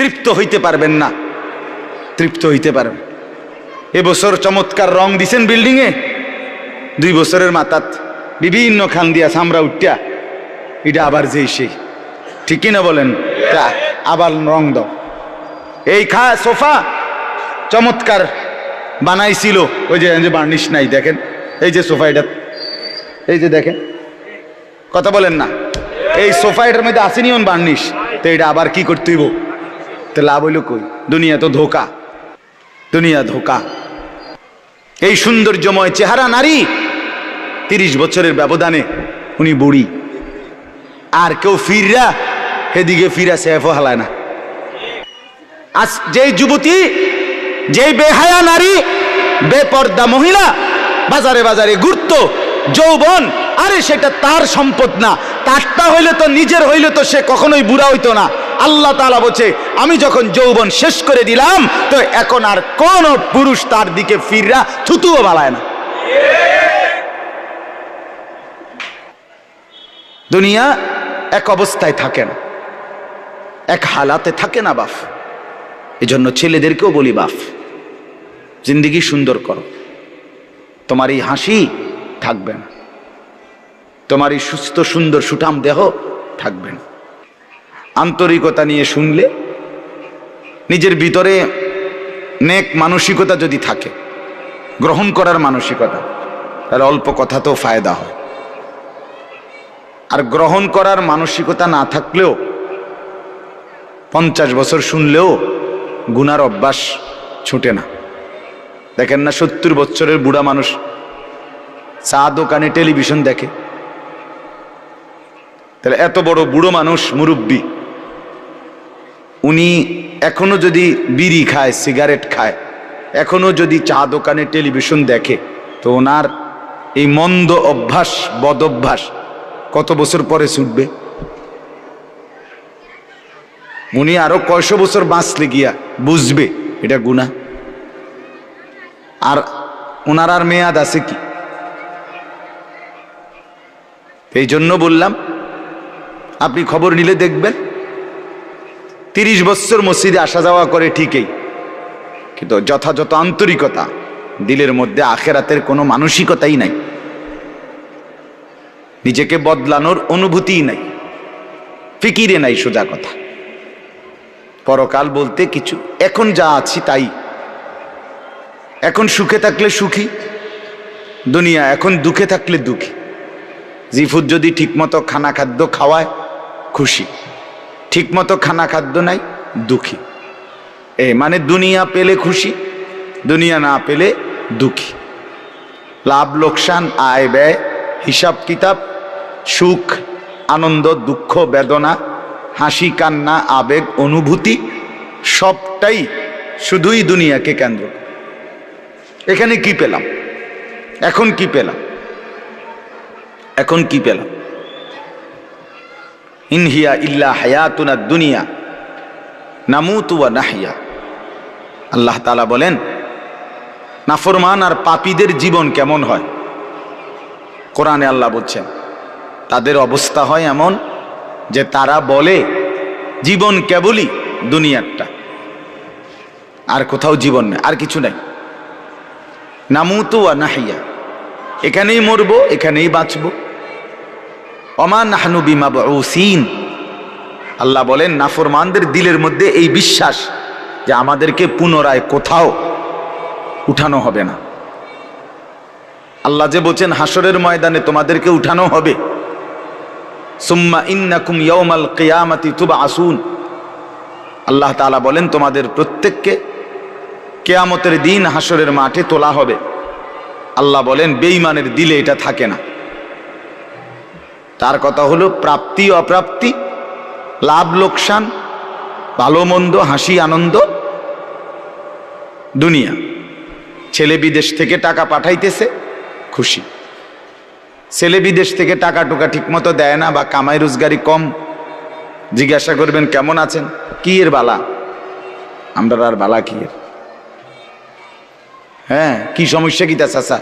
তৃপ্ত হইতে পারবেন না। তৃপ্ত হইতে পারবেন। এবছর চমৎকার রং দিছেন বিল্ডিংয়ে। দুই বছরের মাথাত বিভিন্ন খান দিয়া সামরা উঠিয়া এটা আবার যেই সেই। ঠিকই না বলেন? তা আবার রং দাও। এই খা, সোফা চমৎকার বানাইছিল। ওই যে বার্নিশ নাই, দেখেন। এই যে সোফা এটা। এই যে দেখেন। কথা বলেন না। এই সোফা এটার মধ্যে আসেনি বার্নিশ? তো এটা আবার কি করতে হইব? তো লাভ হইল কই? দুনিয়া তো ধোকা। দুনিয়া ধোকা। এই সৌন্দর্যময় চেহারা নারী তিরিশ বছরের ব্যবধানে উনি বুড়ি। আর কেউ ফিররা সেদিকে ফিরা সেফ হালায় না। আজ যেই যুবতী, যেই বেহায়া নারী, বেপর্দা মহিলা, বাজারে বাজারে ঘুরতো, যৌবন, আরে সেটা তার সম্পদ না। তারটা হইলে তো, নিজের হইলে তো সে কখনোই বুড়া হইতো না। আল্লাহ তালা বলছে, আমি যখন যৌবন শেষ করে দিলাম, তো এখন আর কোন পুরুষ তার দিকে ফিররা থুতুও বালায় না। দুনিয়া এক অবস্থায় থাকে না, এক হালাতে থাকে না বাফ। এজন্য ছেলেদেরকেও বলি বাফ, জিন্দিগি সুন্দর করো। তোমার এই হাসি থাকবে না, তোমার এই সুস্থ সুন্দর সুঠাম দেহ থাকবে না। আন্তরিকতা নিয়ে শুনলে নিজের ভিতরে নেক মানসিকতা যদি থাকে, গ্রহণ করার মানসিকতা, তাহলে অল্প কথাতেও ফায়দা হয়। আর গ্রহণ করার মানসিকতা না থাকলেও, পঞ্চাশ বছর শুনলেও গুনার অভ্যাস ছুটে না। দেখেন না সত্তর বছরের বুড়া মানুষ চা দোকানে টেলিভিশন দেখে? তাহলে এত বড় বুড়ো মানুষ মুরব্বী। উনি এখনও যদি বিড়ি খায়, সিগারেট খায়, এখনও যদি চা দোকানে টেলিভিশন দেখে, তো ওনার এই মন্দ অভ্যাস বদ অভ্যাস কত বছর পরে ছুটবে? উনি আরও কয়শো বছর বাঁচলে গিয়া বুঝবে এটা গুণা আর ওনার আর মেয়াদ আছে কি? এই জন্য বললাম, আপনি খবর নিলে দেখবেন। তিরিশ বছর মসজিদে আসা যাওয়া করে ঠিকই। কিন্তু যথাযথ আন্তরিকতা দিলের মধ্যে আখেরাতের কোনো মানসিকতাই নাই। নিজেকে বদলানোর অনুভূতিই নাই। ফিকিরে নাই সোজা কথা। পরকাল বলতে কিছু, এখন যা আছি তাই। এখন সুখে থাকলে সুখী, দুনিয়া এখন দুঃখে থাকলে দুঃখী। জিফুদ যদি ঠিকমতো খানা খাদ্য খাওয়ায়, খুশি। ঠিকমতো খানা খাদ্য নাই, দুঃখী। এ মানে দুনিয়া পেলে খুশি, দুনিয়া না পেলে দুঃখী। লাভ, লোকসান, আয়, ব্যয়, হিসাব, কিতাব, সুখ, আনন্দ, দুঃখ, বেদনা, হাসি, কান্না, আবেগ, অনুভূতি, সবটাই শুধুই দুনিয়াকে কেন্দ্র। এখানে কি পেলাম? এখন কি পেলাম? এখন কি পেলাম? ইনহিয়া ইল্লা হায়াতুনা দুনিয়া, নামুতু ওয়া নাহিয়া। আল্লাহ তালা বলেন, নাফরমান আর পাপীদের জীবন কেমন হয়? কোরআনে আল্লাহ বলছেন, তাদের অবস্থা হয় এমন যে তারা বলে, জীবন কেবলই দুনিয়ারটা। আর কোথাও জীবন নেই, আর কিছু নাই। নামুতু ওয়া নাহিয়া, এখানেই মরবো, এখানেই বাঁচব। অমান নাহনু বিমা আল্লাহ বলেন, নাফরমানদের দিলের মধ্যে এই বিশ্বাস যে আমাদেরকে পুনরায় কোথাও উঠানো হবে না। আল্লাহ যে বলছেন হাসরের ময়দানে তোমাদেরকে উঠানো হবে। সুম্মা ইন্নাকুম ইয়াউমাল কিয়ামাতি তুবা আসুন আল্লাহ তাআলা বলেন, তোমাদের প্রত্যেককে কেয়ামতের দিন হাসরের মাঠে তোলা হবে। আল্লাহ বলেন, বেঈমানের দিলে এটা থাকে না। তার কথা হলো প্রাপ্তি, অপ্রাপ্তি, লাভ, লোকসান, ভালো, মন্দ, হাসি, আনন্দ, দুনিয়া। ছেলে বিদেশ থেকে টাকা পাঠাইতেছে, খুশি। ছেলে বিদেশ থেকে টাকা টুকা ঠিকমতো দেয় না বা কামাই রোজগারি কম। জিজ্ঞাসা করবেন, কেমন আছেন? কি এর বালা? আমরা আর বালা কি এর? হ্যাঁ কি সমস্যা কি তা, চাচা?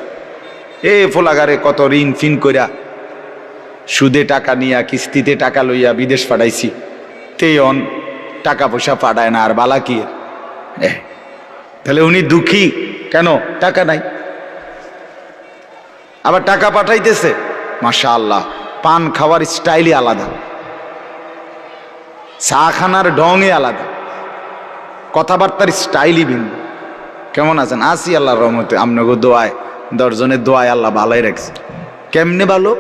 এ ফোলাগারে কত ঋণ ফিন কইরা সুদে টাকা নিয়া, কিস্তিতে টাকা লইয়া বিদেশ পাঠাইছি। তে অন টাকা পয়সা পাঠায় না, আর বালা কি তাহলে উনি দুঃখী। কেন? টাকা নাই। আবার টাকা পাঠাইতেছে? মাশা আল্লাহ পান খাওয়ার স্টাইলই আলাদা। চা খানার ঢঙে আলাদা। কথাবার্তার স্টাইলই ভিন্ন। কেমন আছেন? আসি আল্লাহর রহমতে। আপনাকে দোয়ায়, দশজনের দোয়ায় আল্লাহ ভালোই রাখছে। কেমনে ভালো?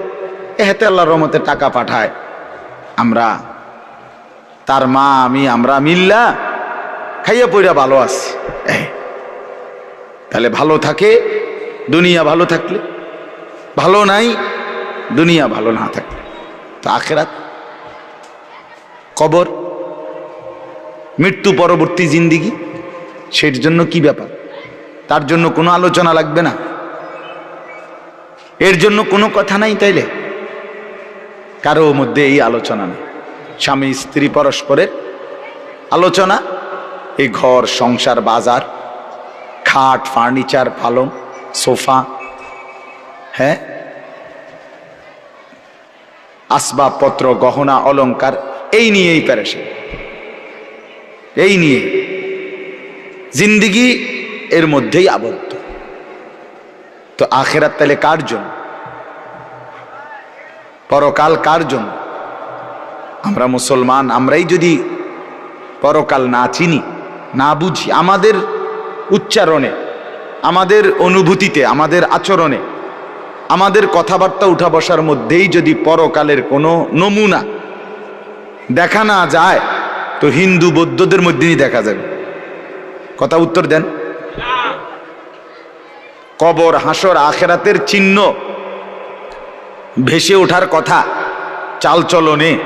এ হাতে আল্লাহর রহমতে টাকা পাঠায়। আমরা, তার মা, আমি, আমরা মিল্লা খাইয়া পইরা ভালো আছি। তাহলে ভালো থাকে, দুনিয়া ভালো থাকলে। ভালো নাই, দুনিয়া ভালো না থাকলে। তো আখেরাত, কবর, মৃত্যু পরবর্তী জিন্দিগি, সের জন্য কি ব্যাপার? তার জন্য কোনো আলোচনা লাগবে না। এর জন্য কোনো কথা নাই তাইলে? কারও মধ্যে এই আলোচনা নেই। স্বামী, স্ত্রী, পরস্পরের আলোচনা, এই ঘর, সংসার, বাজার, খাট, ফার্নিচার, পালং, সোফা হ্যাঁ? আসবাবপত্র, গহনা, অলংকার, এই নিয়েই প্যারেশন এই নিয়ে জিন্দিগি এর মধ্যেই আবদ্ধ। তো আখেরাত তাহলে কার জন্য? পরকাল কার জন্য? আমরা মুসলমান, আমরাই যদি পরকাল না চিনি, না বুঝি, আমাদের উচ্চারণে, আমাদের অনুভূতিতে, আমাদের আচরণে, আমাদের কথাবার্তা উঠা বসার মধ্যেই যদি পরকালের কোনো নমুনা দেখা না যায়, তো হিন্দু বৌদ্ধদের মধ্যেই দেখা যাবে। কথা উত্তর দেন। কবর, হাসর, আখেরাতের চিহ্ন ভেসে ওঠার কথা। চালচলনে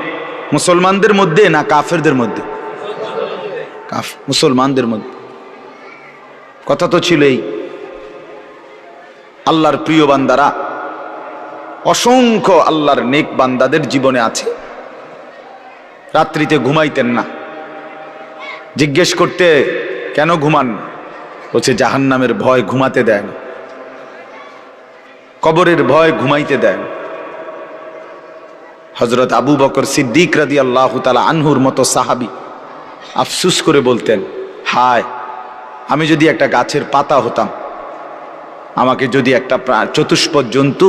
মুসলমানদের মধ্যে না কাফেরদের মধ্যে? কাফ, মুসলমানদের মধ্যে। কথা তো ছিলই। আল্লাহর প্রিয় বান্দারা, অসংখ্য আল্লাহর নেক বান্দাদের জীবনে আছে। রাত্রিতে ঘুমাইতেন না। জিজ্ঞেস করতে, কেন ঘুমান? বলছে জাহান নামের ভয় ঘুমাতে দেয় না। কবরের ভয় ঘুমাইতে দেয় হজরত আবু বকর সিদ্দিক রাদি আল্লাহ তালা আনহুর মতো সাহাবি আফসুস করে বলতেন, হায়, আমি যদি একটা গাছের পাতা হতাম, আমাকে যদি একটা চতুষ্পদ জন্তু,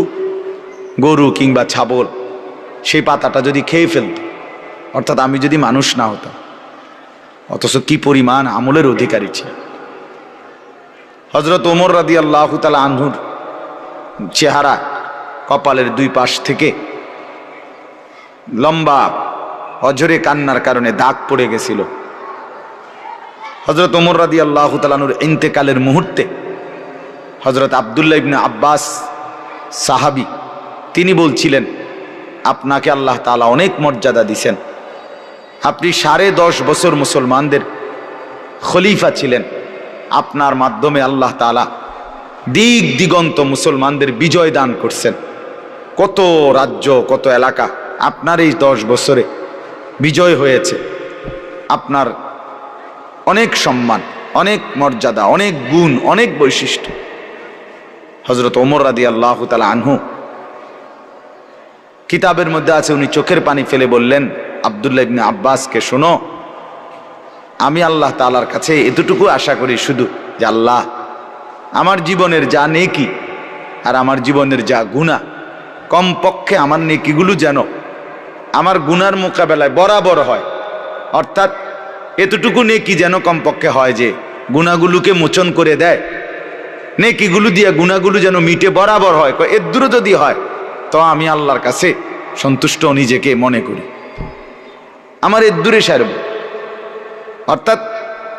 গরু কিংবা ছাগল, সেই পাতাটা যদি খেয়ে ফেলত, অর্থাৎ আমি যদি মানুষ না হতাম, অথচ কি পরিমাণ আমলের অধিকারী ছিল হজরত ওমর রাদি আল্লাহ তালা আনহুর চেহারা কপালের দুই পাশ থেকে লম্বা অজরে কান্নার কারণে দাগ পড়ে গেছিল। হজরত ওমর রাদি আল্লাহ তালানুর ইন্তেকালের মুহূর্তে হজরত আবদুল্লাহ ইবনে আব্বাস সাহাবি, তিনি বলছিলেন, আপনাকে আল্লাহ তালা অনেক মর্যাদা দিছেন। আপনি সাড়ে দশ বছর মুসলমানদের খলিফা ছিলেন। আপনার মাধ্যমে আল্লাহ তালা দিক দিগন্ত মুসলমানদের বিজয় দান করছেন। কত রাজ্য, কত এলাকা আপনার এই দশ বছরে বিজয় হয়েছে। আপনার অনেক সম্মান, অনেক মর্যাদা, অনেক গুণ, অনেক বৈশিষ্ট্য। হজরত ওমর রাদি আল্লাহ তালা আনহু কিতাবের মধ্যে আছে, উনি চোখের পানি ফেলে বললেন, আবদুল্লাহ ইবনে আব্বাসকে শোনো, আমি আল্লাহ তালার কাছে এতটুকু আশা করি শুধু যে আল্লাহ আমার জীবনের যা নেকি আর আমার জীবনের যা গুণা কমপক্ষে আমার নেকিগুলো যেন আমার গুনার মোকাবেলায় বরাবর হয়। অর্থাৎ এতটুকু নেকি যেন কমপক্ষে হয় যে গুণাগুলোকে মোচন করে দেয়। নেকিগুলো দিয়ে গুণাগুলো যেন মিটে বরাবর হয়। কয়, এর দূরে যদি হয় তো আমি আল্লাহর কাছে সন্তুষ্ট নিজেকে মনে করি। আমার এর দূরে সারব। অর্থাৎ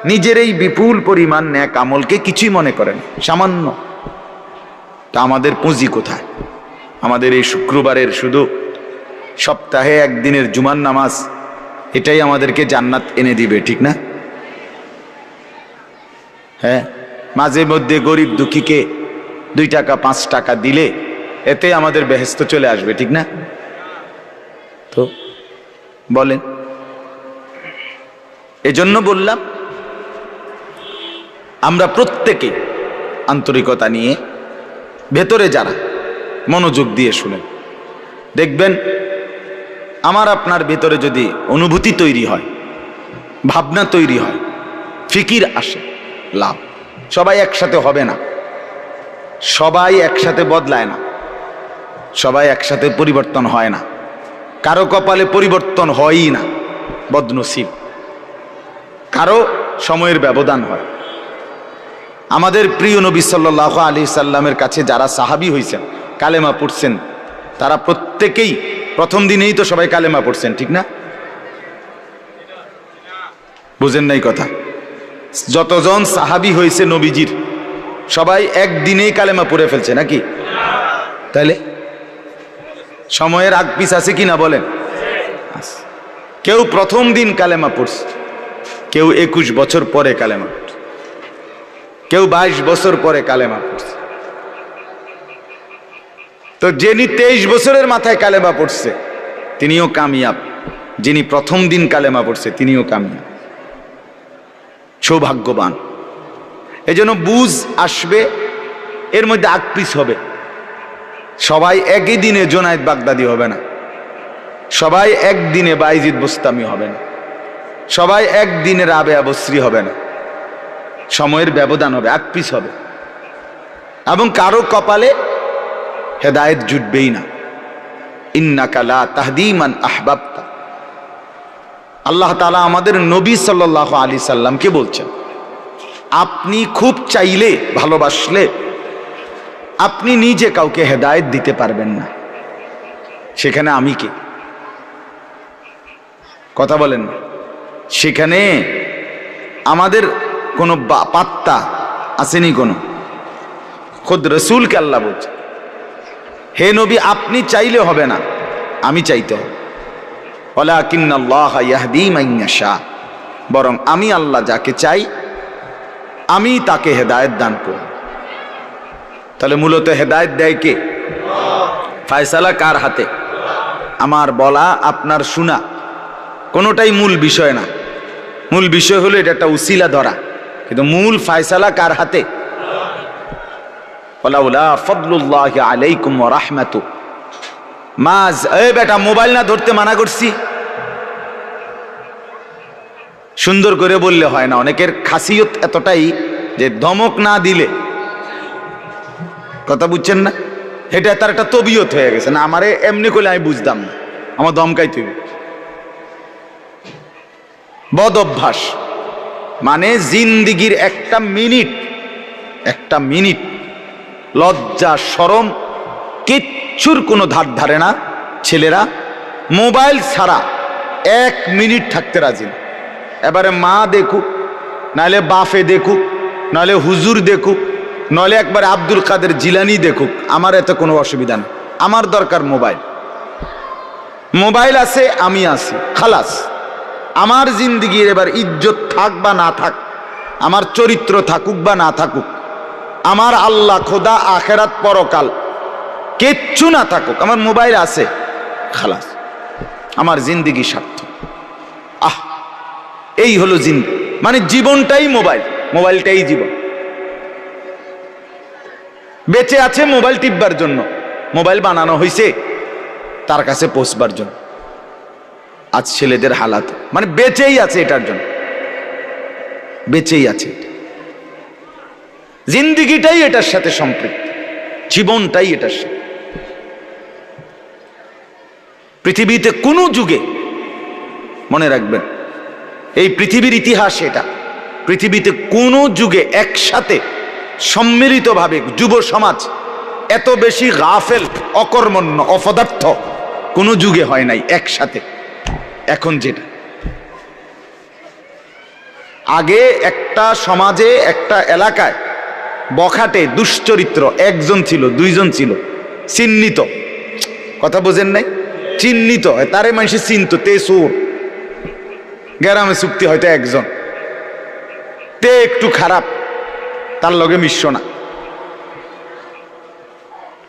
নিজের এই বিপুল পরিমাণ ন্যাক আমলকে কিছুই মনে করেন সামান্য। তা আমাদের পুঁজি কোথায়? আমাদের এই শুক্রবারের শুধু সপ্তাহে একদিনের জুমার নামাজ, এটাই আমাদেরকে জান্নাত এনে দিবে, ঠিক না? হ্যাঁ মাঝে মধ্যে গরিব দুঃখীকে দুই টাকা, পাঁচ টাকা দিলে এতে আমাদের বেহেস্ত চলে আসবে, ঠিক না? তো বলেন। এজন্য বললাম, আমরা প্রত্যেকে আন্তরিকতা নিয়ে ভেতরে যারা মনোযোগ দিয়ে শুনেন, দেখবেন আমার আপনার ভেতরে যদি অনুভূতি তৈরি হয়, ভাবনা তৈরি হয়, ফিকির আসে, লাভ। সবাই একসাথে হবে না। সবাই একসাথে বদলায় না। সবাই একসাথে পরিবর্তন হয় না। কারও কপালে পরিবর্তন হয়ই না, বদনসিব। কারও সময়ের ব্যবধান হয়। আমাদের প্রিয় নবী সাল্লাহ আলী সাল্লামের কাছে যারা সাহাবি হয়েছেন কালেমা পড়ছেন, তারা প্রত্যেকেই প্রথম দিনেই তো সবাই কালেমা পড়ছেন, ঠিক না? বুঝেন নাই কথা। যতজন সাহাবি হয়েছে নবীজির, সবাই একদিনেই কালেমা পড়ে ফেলছে, নাকি? তাহলে সময়ের আগ পিস আছে কি না বলেন? কেউ প্রথম দিন কালেমা পড়ছে, কেউ একুশ বছর পরে কালেমা পড়ছে, কেউ বাইশ বছর পরে কালেমা পড়ছে। তো যিনি তেইশ বছরের মাথায় কালেমা পড়ছে, তিনিও কামিয়াব। যিনি প্রথম দিন কালেমা পড়ছে, তিনিও কামিয়াব। সৌভাগ্যবান। এই জন্য বুঝ আসবে, এর মধ্যে আকপিস হবে। সবাই একই দিনে জোনায়েদ বাগদাদি হবে না। সবাই একদিনে বাইজিদ বুস্তামি হবে না। সবাই একদিনে রাবে আবশ্রী হবে না। সময়ের ব্যবধান হবে আকপিস হবে। এবং কারও কপালে হেদায়েত জুটবেই না। ইন্নাকালা তাহদিমান আহবাবতা। আল্লাহ তালা আমাদের নবী সাল্লাহ আলী সাল্লামকে বলছেন, আপনি খুব চাইলে ভালোবাসলে আপনি নিজে কাউকে হেদায়েত দিতে পারবেন না। সেখানে আমি কে? কথা বলেন সেখানে আমাদের কোনো পাত্তা আসেনি কোনো। খোদ রসুলকে আল্লাহ বলছে হে নবী, আপনি চাইলে হবে না। আমি চাইতে হবে। বরং আমি আল্লাহ যাকে চাই, আমি তাকে হেদায়েত দান করব। তাহলে মূলত হেদায়েত দেয় কে? ফায়সালা কার হাতে? আমার বলা, আপনার শোনা। কোনোটাই মূল বিষয় না। মূল বিষয় হলো এটা একটা উসিলা ধরা। কিন্তু মূল ফায়সালা কার হাতে? মোবাইল না ধরতে মানা করছি? সুন্দর করে বললে হয় না, অনেকের খাসিয়ত এতটাই যে ধমক না দিলে। কথা বুঝছেন না? এটা তার একটা তবিয়ত হয়ে গেছে, না আমারে এমনি করলে আমি বুঝতাম না। আমার দমকাই তুই বদ অভ্যাস মানে জিন্দিগির একটা মিনিট একটা মিনিট লজ্জা সরম কিচ্ছুর কোনো ধার ধারে না। ছেলেরা, মোবাইল ছাড়া এক মিনিট থাকতে রাজি না। এবারে মা দেখুক, নাহলে বাফে দেখুক, নাহলে হুজুর দেখুক নলে একবার আব্দুল কাদের জিলানি দেখুক। আমার এতে কোনো অসুবিধা নেই। আমার দরকার মোবাইল। মোবাইল আছে, আমি আছি। খালাস, আমার জিন্দিগির এবার ইজ্জত থাক বা না থাক, আমার চরিত্র থাকুক বা না থাকুক আমার আল্লাহ খোদা আখেরাত পরকাল। কিচ্ছু না থাকুক, আমার মোবাইল আছে। খালাস, আমার জিন্দিগি স্বার্থ আহ, এই হলো জিন্দি মানে জীবনটাই মোবাইল, মোবাইলটাই জীবন। বেঁচে আছে মোবাইল টিপবার জন্য। মোবাইল বানানো হয়েছে তার কাছে পৌঁছবার জন্য। আজ ছেলেদের হালাত মানে বেঁচেই আছে এটার জন্য। বেঁচেই আছে। জিন্দিগিটাই এটার সাথে সম্পৃক্ত। জীবনটাই এটার সাথে। পৃথিবীতে কোনো যুগে, মনে রাখবেন, এই পৃথিবীর ইতিহাস এটা। পৃথিবীতে কোনো যুগে একসাথে সম্মিলিতভাবে যুব সমাজ এত বেশি গাফেল, অকর্মণ্য, অপদার্থ কোনো যুগে হয় নাই, একসাথে। এখন যেটা। আগে একটা সমাজে, একটা এলাকায় বখাটে, দুশ্চরিত্র, একজন ছিল, দুইজন ছিল, চিহ্নিত। কথা বোঝেন নাই? চিহ্নিত। তারে মানুষে চিনত তে সুর গ্যারামে চুক্তি হয়তো একজন। তে একটু খারাপ, তার লগে মিশ্র না।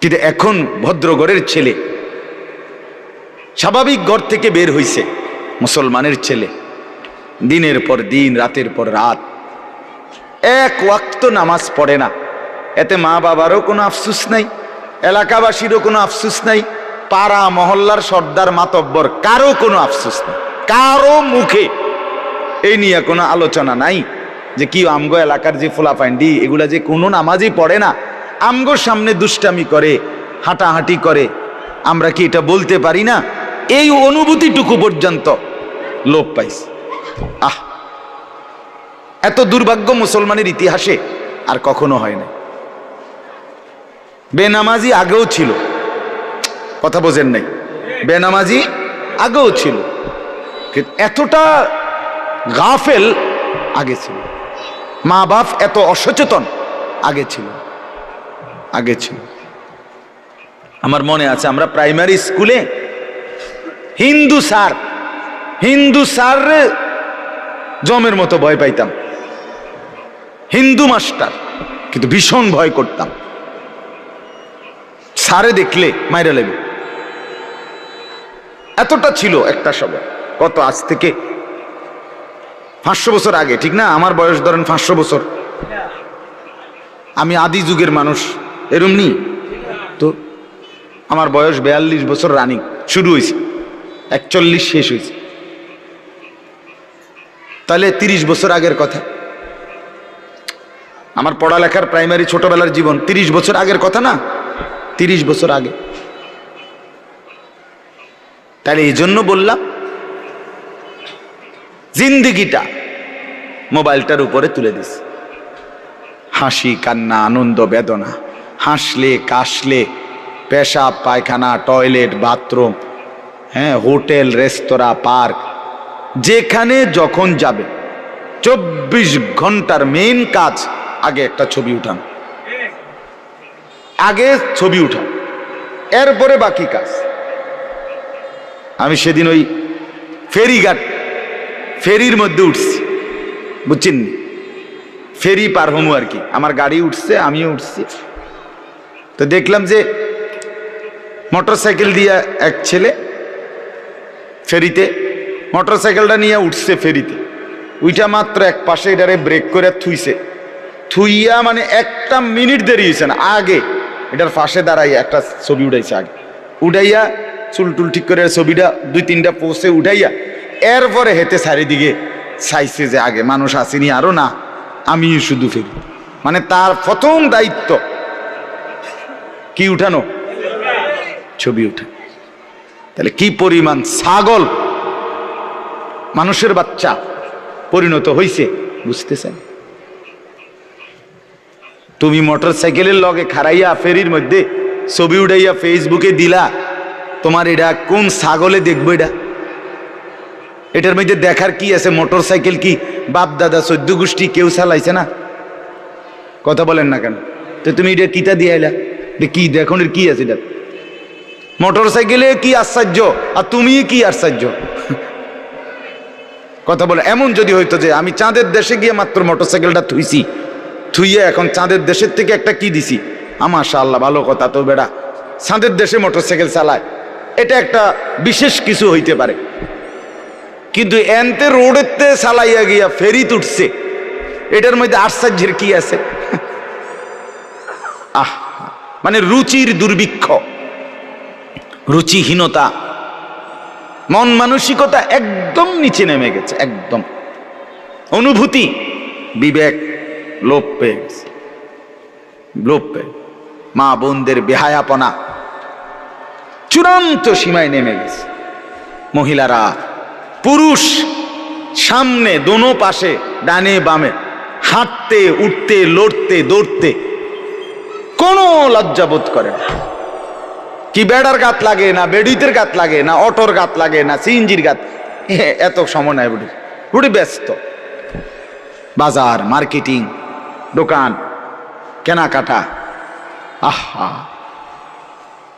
কিন্তু এখন ভদ্রগড়ের ছেলে। স্বাভাবিক ঘর থেকে বের হইছে, মুসলমানের ছেলে। দিনের পর দিন, রাতের পর রাত। এক ওয়াক্ত নামাজ পড়ে না। এতে মা বাবারও কোনো আফসুস নাই, এলাকাবাসীরও কোনো আফসুস নাই, পাড়া মহল্লার সর্দার মাতব্বর কারও কোনো আফসুস নেই, কারও মুখে। এই নিয়ে কোনো আলোচনা নাই যে কি আমগো এলাকার যে ফোলাফাইন্ডি এগুলা যে কোনো নামাজই পড়ে না। আমগোর সামনে দুষ্টামি করে, হাঁটাহাঁটি করে, আমরা কি এটা বলতে পারি না? এই অনুভূতিটুকু পর্যন্ত লোপ পাইছে। আহ! এত দুর্ভাগ্য মুসলমানের ইতিহাসে আর কখনো হয় না বেনামাজি আগেও ছিল। কথা বোঝেন নাই। বেনামাজি আগেও ছিল। এতটা গাফেল আগে ছিল। মা বাপ এত অসচেতন আগে ছিল। আগে ছিল। আমার মনে আছে, আমরা প্রাইমারি স্কুলে হিন্দু স্যার হিন্দু স্যার জমের মতো ভয় পাইতাম। হিন্দু মাস্টার, কিন্তু ভীষণ ভয় করতাম। সারে দেখলে মাইরা লেবে। এতটা ছিল একটা সময়, কত আজ থেকে পাঁচশো বছর আগে, ঠিক না? আমার বয়স ধরেন পাঁচশো বছর। আমি আদি যুগের মানুষ, এরম নি তো আমার বয়স বেয়াল্লিশ বছর রানিং, শুরু হয়েছে, একচল্লিশ শেষ হয়েছে। তাহলে তিরিশ বছর আগের কথা। আমার পড়ালেখার প্রাইমারি ছোটবেলার জীবন। তিরিশ বছর আগের কথা না? তিরিশ বছর আগে। তাহলে এই জন্য বললাম, জিন্দিগিটা মোবাইলটার উপরে তুলে দিস। হাসি, কান্না, আনন্দ, বেদনা, হাসলে, কাশলে পেশাব পায়খানা টয়লেট বাথরুম হ্যাঁ হোটেল, রেস্তোরাঁ পার্ক যেখানে যখন যাবে, চব্বিশ ঘণ্টার মেইন কাজ আগে একটা ছবি উঠান। আগে ছবি উঠান। এরপরে বাকি কাজ। আমি সেদিন ওই ফেরিঘাট, ফেরির মধ্যে উঠছি। বুঝছেন? ফেরি পার হমু আর কি। আমার গাড়ি উঠছে, আমিও উঠছি। তো দেখলাম যে মোটর সাইকেল দিয়ে এক ছেলে ফেরিতে মোটর সাইকেলটা নিয়ে উঠছে ফেরিতে। ওইটা মাত্র এক পাশে এটারে ব্রেক করে থুইছে। থুইয়া মানে একটা মিনিট দেরি হয়েছে না, আগে। এটার পাশে দাঁড়াই একটা ছবি উঠাইছে আগে। উঠাইয়া চুল টুল ঠিক করে ছবিটা দুই তিনটা পোষে উঠাইয়া এরপরে হেতে চারিদিকে চাইছে যে আগে মানুষ আসেনি, আরও না আমি শুধু ফেরি। মানে তার প্রথম দায়িত্ব কি উঠানো? ছবি উঠা। তাহলে কি পরিমাণ ছাগল মানুষের বাচ্চা পরিণত হইছে বুঝতেছেন তুমি মোটর সাইকেলের লগে খারাইয়া ফেরির মধ্যে ছবি উঠাইয়া ফেসবুকে দিলা, তোমার এটা কোন ছাগলে দেখব এটা? এটার মধ্যে দেখার কি আছে? মোটর সাইকেল কি বাপ, দাদা সদ্য গোষ্ঠী কেউ চালাইছে না? কথা বলেন না কেন? তো তুমি এটা কিতা দিয়ে আইলা? কি এর কি আছে এটা? মোটর সাইকেলে কি আশ্চর্য? আর তুমি কি আশ্চর্য? কথা বলে, এমন যদি হইতো যে আমি চাঁদের দেশে গিয়ে মাত্র মোটর সাইকেলটা থুইছি থুইয়ে এখন চাঁদের দেশের থেকে একটা কি দিছি? আমার আল্লাহ ভালো কথা তো বেড়া। চাঁদের দেশে মোটর সাইকেল চালায়। এটা একটা বিশেষ কিছু হইতে পারে। কিন্তু এনতে রোডেতে চালাইয়া গিয়া ফেরি তুটছে এটার মধ্যে আশ্চর্যের কি আছে? আহ মানে রুচির দুর্ভিক্ষ। রুচিহীনতা। মন মানসিকতা একদম নিচে নেমে গেছে, একদম। অনুভূতি, বিবেক। লোপ পেয়ে গেছে। লোপ। পেয়ে মা বোনদের বেহায়াপনা। চূড়ান্ত সীমায় নেমে গেছে। মহিলারা, পুরুষ সামনে দোনো পাশে, ডানে বামে, হাঁটতে, উঠতে, লড়তে, দৌড়তে। কোনো লজ্জাবোধ করে না। কি বেড়ার গাত লাগে, না বেডিতের গাত লাগে, না অটোর গাত লাগে, না সিএনজির গাত এত সময় নাই বুড়ি। বুড়ি ব্যস্ত। বাজার, মার্কেটিং দোকান, কেনাকাটা। আহা,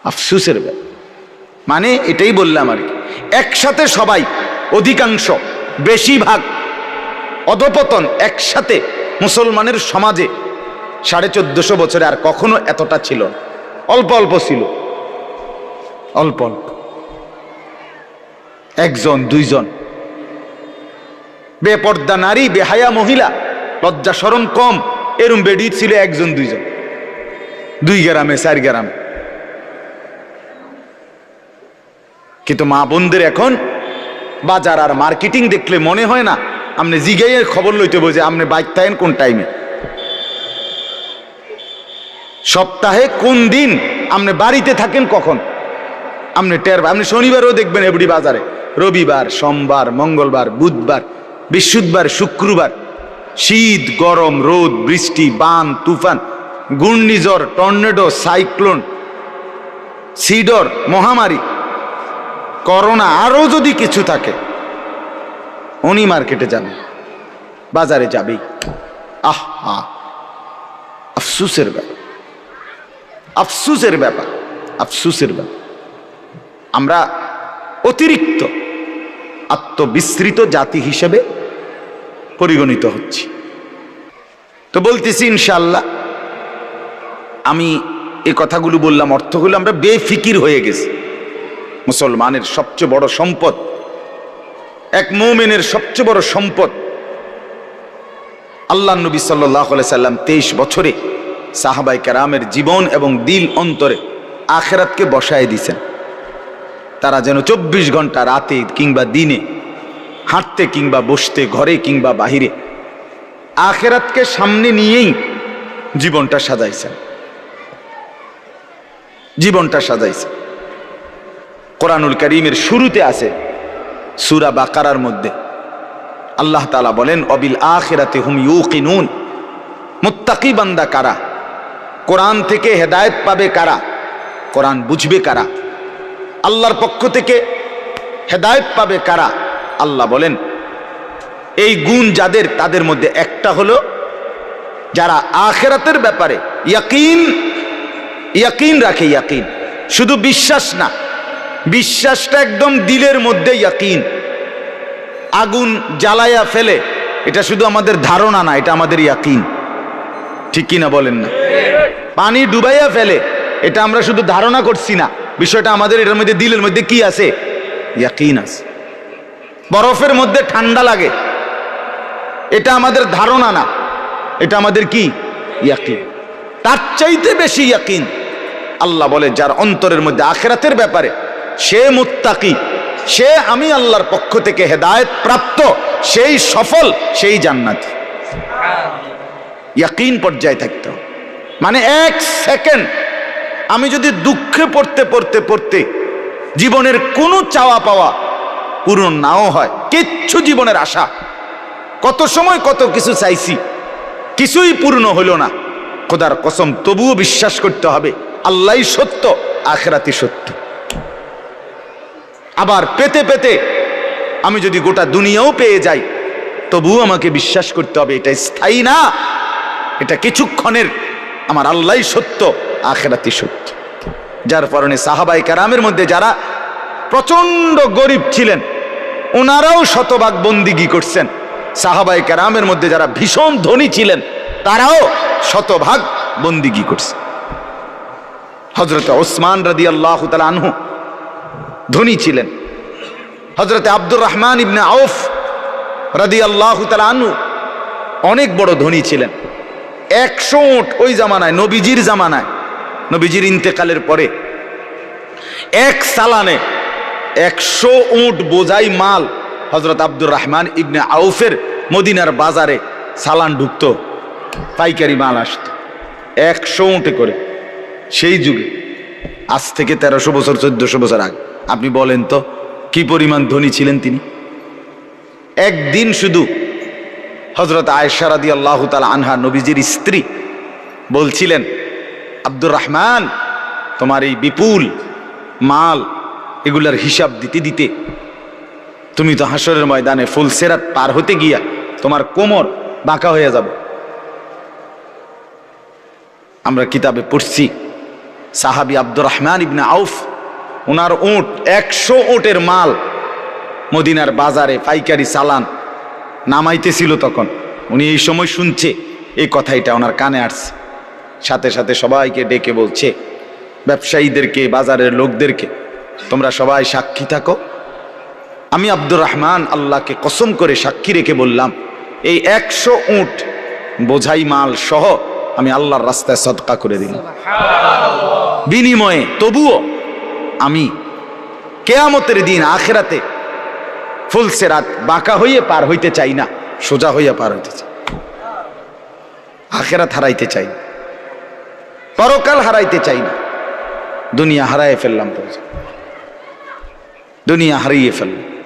আফসুসের ব্যাপার। মানে এটাই বললাম আর কি। একসাথে সবাই, অধিকাংশ, বেশিরভাগ অধপতন একসাথে মুসলমানের সমাজে সাড়ে চোদ্দশো বছরে আর কখনো এতটা ছিল। অল্প অল্প ছিল। অল্প অল্প। একজন, দুইজন। বেপর্দা নারী, বেহায়া মহিলা লজ্জা সরম কম এরম বেডি ছিল একজন, দুইজন। দুই গ্রামে, চার গ্রামে। কিন্তু মা বোনদের এখন বাজার আর মার্কেটিং দেখলে মনে হয় না আপনি জিগাইয়ে খবর লইতে বোঝে আপনি বাইক থাকেন কোন টাইমে। সপ্তাহে কোন দিন আপনি বাড়িতে থাকেন কখন? আপনি টের আপনি শনিবারও দেখবেন এবড়ি বাজারে। রবিবার, সোমবার, মঙ্গলবার, বুধবার, বৃহস্পতিবার, শুক্রবার। শীত, গরম, রোদ, বৃষ্টি, বান, তুফান, ঘূর্ণিঝড়, টর্নেডো, সাইক্লোন, সিডর, মহামারী, করোনা, আরও যদি কিছু থাকে, উনি মার্কেটে যাবে, বাজারে যাবেই আহ, আফসুসের ব্যাপার। আফসুসের ব্যাপার আফসুসের ব্যাপার। আমরা অতিরিক্ত, আত্মবিস্তৃত জাতি হিসেবে পরিগণিত হচ্ছি। তো বলতেছি ইনশাল্লাহ আমি এই কথাগুলো বললাম, অর্থগুলো আমরা বেফিকির হয়ে গেছি। মুসলমানের সবচেয়ে বড় সম্পদ, এক মোমেনের সবচেয়ে বড় সম্পদ, আল্লাহ নবী সাল্লাহ সাল্লাম তেইশ বছরে সাহাবাই কারামের জীবন এবং দিল অন্তরে আখেরাতকে বসায় দিছেন তারা যেন চব্বিশ ঘণ্টা রাতে কিংবা দিনে হাঁটতে কিংবা বসতে, ঘরে কিংবা বাহিরে, আখেরাতকে সামনে নিয়েই জীবনটা সাজাইছেন। জীবনটা সাজাইছে কোরআনুল করিমের শুরুতে আছে সুরা বাকারার মধ্যে। আল্লাহ তালা বলেন, অবিল আখেরাতে হুম ইউ কিনুন মুত্তাকি বান্দা কারা? কোরআন থেকে হেদায়েত পাবে কারা? কোরআন বুঝবে কারা? আল্লাহর পক্ষ থেকে হেদায়েত পাবে কারা? আল্লাহ বলেন, এই গুণ যাদের, তাদের মধ্যে একটা হলো যারা আখেরাতের ব্যাপারে ইয়াকিন ইয়াকিন রাখে ইয়াকিন। শুধু বিশ্বাস না, বিশ্বাসটা একদম দিলের মধ্যে ইয়াকিন। আগুন জ্বালায়া ফেলে, এটা শুধু আমাদের ধারণা না, এটা আমাদের ইয়াকিন। ঠিক কিনা বলেন না? পানি ডুবাইয়া ফেলে, এটা আমরা শুধু ধারণা করছি না, বিষয়টা আমাদের এটার মধ্যে দিলের মধ্যে কি আছে? ইয়াকিন আছে। বরফের মধ্যে ঠান্ডা লাগে। এটা আমাদের ধারণা না। এটা আমাদের কি? ইয়াকিন। তার চাইতে বেশি ইয়াকিন। আল্লাহ বলে, যার অন্তরের মধ্যে আখেরাতের ব্যাপারে সে মুত্তাকি, সে আমি আল্লাহর পক্ষ থেকে হেদায়েত প্রাপ্ত, সেই সফল, সেই জান্নাতি। ইয়াকিন পর্যায়ে থাকতে মানে এক সেকেন্ড আমি যদি দুঃখে পড়তে পড়তে পড়তে জীবনের কোনো চাওয়া পাওয়া পূরণ নাও হয়। কিচ্ছু জীবনের আশা। কত সময় কত কিছু চাইছি, কিছুই পূর্ণ হলো না। খোদার কসম, তবুও বিশ্বাস করতে হবে আল্লাহ সত্য আখরাতি সত্য। আবার পেতে পেতে আমি যদি গোটা দুনিয়াও পেয়ে যাই, তবুও আমাকে বিশ্বাস করতে হবে, এটা স্থায়ী না। এটা কিছুক্ষণের, আমার আল্লাহ সত্য আখেরাতি সত্য। যার কারণে সাহাবাই কারামের মধ্যে যারা প্রচণ্ড গরিব ছিলেন ওনারাও শতভাগ বন্দিগি করছেন। সাহাবাই কারামের মধ্যে যারা ভীষণ ধনী ছিলেন, তারাও শতভাগ বন্দিগি করছে। হজরত ওসমান রাদি আল্লাহ আনহু ধনী ছিলেন। হজরতে আব্দুর রহমান ইবনে আউফ রাদি আল্লাহ আনহু অনেক বড় ধনী ছিলেন। একশো উঠ ওই জামানায়, নবীজির জামানায়, নবীজির ইন্তেকালের পরে এক সালানে একশো উঠ বোঝাই মাল হজরত আব্দুর রহমান ইবনে আউফের মদিনার বাজারে সালান ঢুকত, পাইকারি মাল আসত। একশো উঠে করে। সেই যুগে, আজ থেকে তেরোশো বছর, চোদ্দশো বছর আগে, আপনি বলেন তো, কি পরিমাণ ধনী ছিলেন তিনি? একদিন শুধু হজরত আয়সারাদি আল্লাহ তালা আনহা নবীজির স্ত্রী বলছিলেন, আব্দুর রহমান, তোমার এই বিপুল মাল এগুলার হিসাব দিতে দিতে তুমি তো হাসরের ময়দানে ফুলসেরাত পার হতে গিয়া তোমার কোমর বাঁকা হয়ে যাবে। আমরা কিতাবে পড়ছি, সাহাবি আব্দুর রহমান ইবনে আউফ ওনার উঁট, একশো উটের মাল মদিনার বাজারে পাইকারি চালান নামাইতেছিল তখন। উনি এই সময় শুনছে এই কথাইটা ওনার কানে আসছে। সাথে সাথে সবাইকে ডেকে বলছে, ব্যবসায়ীদেরকে, বাজারের লোকদেরকে তোমরা সবাই সাক্ষী থাকো। আমি আব্দুর রহমান আল্লাহকে কসম করে সাক্ষী রেখে বললাম, এই একশো উঁট বোঝাই মাল সহ আমি আল্লাহর রাস্তায় সদকা করে দিলাম। বিনিময়ে তবুও আমি কেয়ামতের দিন আখেরাতে ফুলসে রাত বাঁকা হইয়ে পার হইতে চাই না, সোজা হইয়া পার হইতে চাই। আখেরাত হারাইতে চাই। পরকাল হারাইতে চাই না, দুনিয়া হারাই ফেললাম তো দুনিয়া হারিয়ে ফেললাম